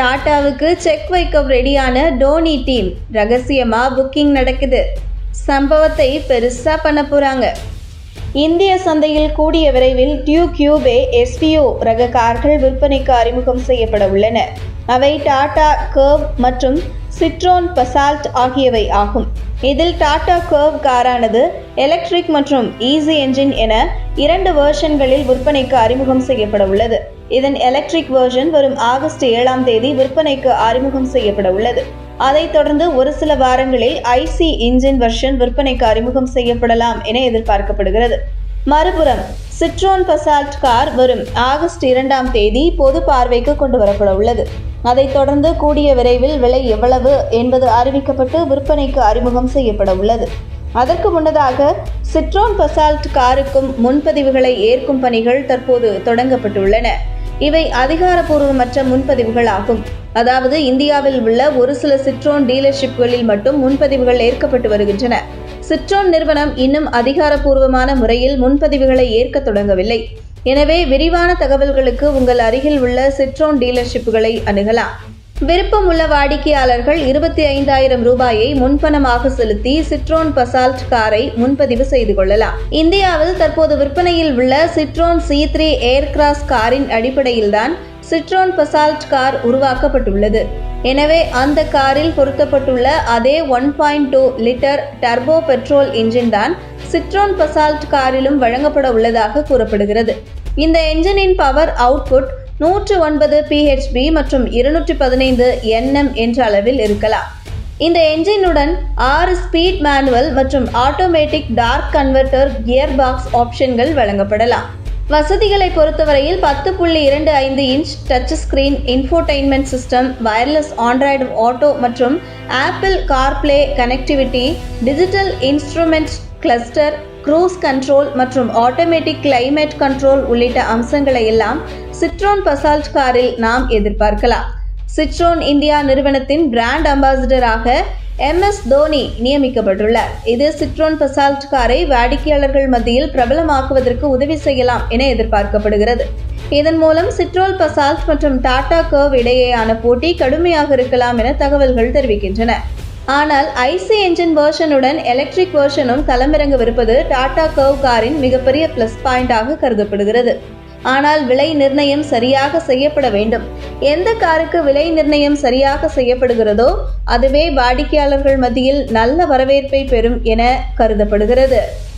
டாட்டாவுக்கு check வைக்க ரெடியான Dhoni team ரகசியமா புக்கிங் நடக்குது. சம்பவத்தை பெருசா பண்ண போறாங்க. இந்திய சந்தையில் கூடிய விரைவில் டியூ கியூபே எஸ்பிஓ ரக கார்கள் விற்பனைக்கு அறிமுகம் செய்யப்பட உள்ளன. அவை டாடா கர்வ் மற்றும் சிட்ரோன் பசால்ட் ஆகியவை ஆகும். இதில் டாடா கர்வ் காரானது எலக்ட்ரிக் மற்றும் ஈஸி என்ஜின் என இரண்டு வேர்ஷன்களில் விற்பனைக்கு அறிமுகம் செய்யப்பட உள்ளது. இதன் எலக்ட்ரிக் வெர்ஷன் வரும் ஆகஸ்ட் ஏழாம் தேதி விற்பனைக்கு அறிமுகம் செய்யப்பட உள்ளது அதைத் தொடர்ந்து ஒரு சில வாரங்களில் ஐசி இன்ஜின் வெர்ஷன் விற்பனைக்கு அறிமுகம் செய்யப்படலாம் என எதிர்பார்க்கப்படுகிறது. மறுபுறம் சிட்ரோன் பசால்ட் கார் வரும் ஆகஸ்ட் இரண்டாம் தேதி பொது பார்வைக்கு கொண்டு வரப்பட உள்ளது அதைத் தொடர்ந்து கூடிய விரைவில் விலை எவ்வளவு என்பது அறிவிக்கப்பட்டு விற்பனைக்கு அறிமுகம் செய்யப்பட உள்ளது அதற்கு முன்னதாக சிட்ரோன் பசால்ட் காருக்கும் முன்பதிவுகளை ஏற்கும் பணிகள் தற்போது தொடங்கப்பட்டுள்ளன. இவை அதிகாரப்பூர்வமற்ற முன்பதிவுகள் ஆகும் அதாவது இந்தியாவில் உள்ள ஒரு சில சிட்ரோன் டீலர்ஷிப்களில் மட்டும் முன்பதிவுகள் ஏற்கப்பட்டு வருகின்றன. சிட்ரோன் நிறுவனம் இன்னும் அதிகாரப்பூர்வமான முறையில் முன்பதிவுகளை ஏற்க தொடங்கவில்லை. எனவே விரிவான தகவல்களுக்கு உங்கள் அருகில் உள்ள சிட்ரோன் டீலர்ஷிப்புகளை அணுகலாம். விருப்பமுள்ள வாடிக்கையாளர்கள் இருபத்தி ஐந்தாயிரம் ரூபாயை முன்பணமாக செலுத்தி சிட்ரோன் பசால்ட் காரை முன்பதிவு செய்து கொள்ளலாம். இந்தியாவில் தற்போது விற்பனையில் உள்ள சிட்ரோன் சி த்ரீ ஏர்கிராஸ் காரின் அடிப்படையில்தான் சிட்ரோன் பசால்ட் கார் உருவாக்கப்பட்டுள்ளது. எனவே அந்த காரில் பொருத்தப்பட்டுள்ள அதே one point two litre turbo petrol engine தான் சிட்ரோன் பசால்ட் காரிலும் வழங்கப்பட உள்ளதாக கூறப்படுகிறது. இந்த என்ஜினின் பவர் அவுட்புட் நூற்று ஒன்பது பிஹெச்பி மற்றும் இருநூற்றி பதினைந்து என்எம் என்ற அளவில் இருக்கலாம். இந்த என்ஜினுடன் ஆறு ஸ்பீட் மேனுவல் மற்றும் automatic torque converter gear box ஆப்ஷன்கள் வழங்கப்படலாம். வசதிகளை பொறுத்தவரையில் பத்து புள்ளி இரண்டு ஐந்து inch touch screen infotainment system wireless Android Auto மற்றும் Apple CarPlay connectivity digital instrument cluster cruise control மற்றும் ஆட்டோமேட்டிக் கிளைமேட் கண்ட்ரோல் உள்ளிட்ட அம்சங்களை எல்லாம் சிட்ரோன் பசால்ட் காரில் நாம் எதிர்பார்க்கலாம். சிட்ரோன் இந்தியா நிறுவனத்தின் பிராண்ட் அம்பாசிடராக எம் எஸ் தோனி நியமிக்கப்பட்டுள்ளார். இது சிட்ரோன் பசால்ட் காரை வாடிக்கையாளர்கள் மத்தியில் பிரபலமாக்குவதற்கு உதவி செய்யலாம் என எதிர்பார்க்கப்படுகிறது. இதன் மூலம் சிட்ரோல் பசால்ட் மற்றும் டாடா கர்வ் இடையேயான போட்டி கடுமையாக இருக்கலாம் என தகவல்கள் தெரிவிக்கின்றன. ஆனால் ஐசி என்ஜின் வேர்ஷனுடன் எலக்ட்ரிக் வேர்ஷனும் களமிறங்கவிருப்பது டாடா கர்வ் காரின் மிகப்பெரிய பிளஸ் பாயிண்டாக கருதப்படுகிறது. ஆனால் விலை நிர்ணயம் சரியாக செய்யப்பட வேண்டும். எந்த காருக்கு விலை நிர்ணயம் சரியாக செய்யப்படுகிறதோ அதுவே வாடிக்கையாளர்கள் மத்தியில் நல்ல வரவேற்பை பெறும் என கருதப்படுகிறது.